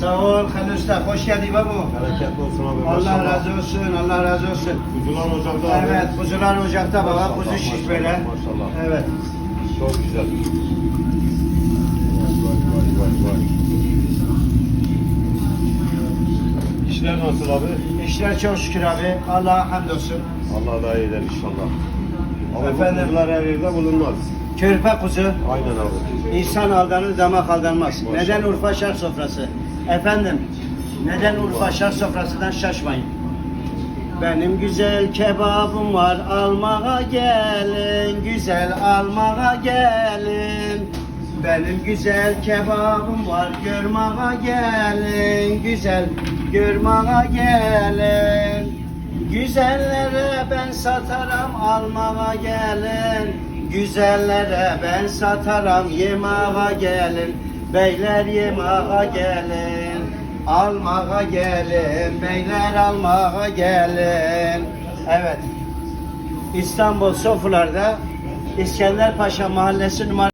Sağ ol Halil Usta. Hoş geldin babu. Bereketli olsun abi. Allah razı olsun. Allah razı olsun. Kuzular ocakta abi. Evet, kuzular ocakta baba. Kuzu şiş böyle. maşallah. Evet. Çok güzel. Vay vay vay vay. İşler nasıl abi? İşler çok şükür abi. Allah'a hamdolsun. Allah daha iyi eder inşallah. Abi Efendim? bu kuzular her yerde bulunmaz. Körpe kuzu. Aynen abi. İnsan aldanır, damak aldanmaz. Maşallah. Neden Urfa Şark sofrası? Efendim, neden Urfa Şark sofrasından şaşmayın. Benim güzel kebabım var, almaya gelin, güzel almaya gelin. Benim güzel kebabım var, görmeye gelin, güzel görmeye gelin. Güzellere ben satarım, almaya gelin. Güzellere ben satarım, yemeğe gelin. Beyler yemeğe gelin. Almaya gelin, beyler almaya gelin. Evet. İstanbul Sofular'da İskender Paşa Mahallesi numara